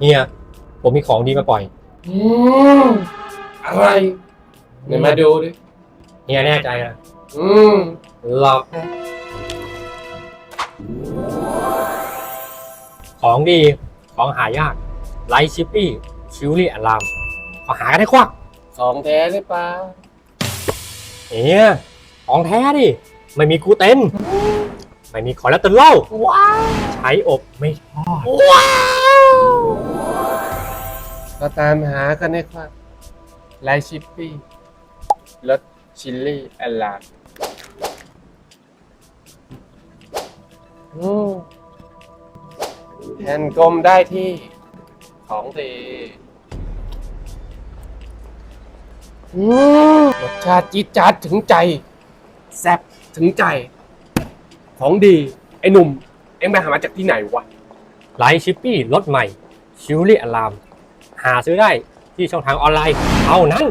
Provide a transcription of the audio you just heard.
เฮียผมมีของดีมาปล่อยอืมอะไรไหนมาดูดิเฮียแน่ใจนะอืมหลอกนะของดีของหายากไลท์ชิปปี้ชิวลี่อลามขอหากันให้ควักของแท้หรือเปล่าเฮียของแท้ดิไม่มีกลูเตนไม่มีคอเลสเตอรอลใช้อบไม่ทอด เราตามหากันให้ครับไลท์ชิปปี้รสชิลลี่แอลลาอืมแผ่นกลมได้ที่ของดีรสชาติจี๊ดจ๊าดถึงใจ แซ่บถึงใจ ของดี ไอ้หนุ่ม เอ็งไปหามาจากที่ไหนวะ ไลท์ชิปปี้รถใหม่ชิวลี่อลามหาซื้อได้ที่ช่องทางออนไลน์เท่านั้น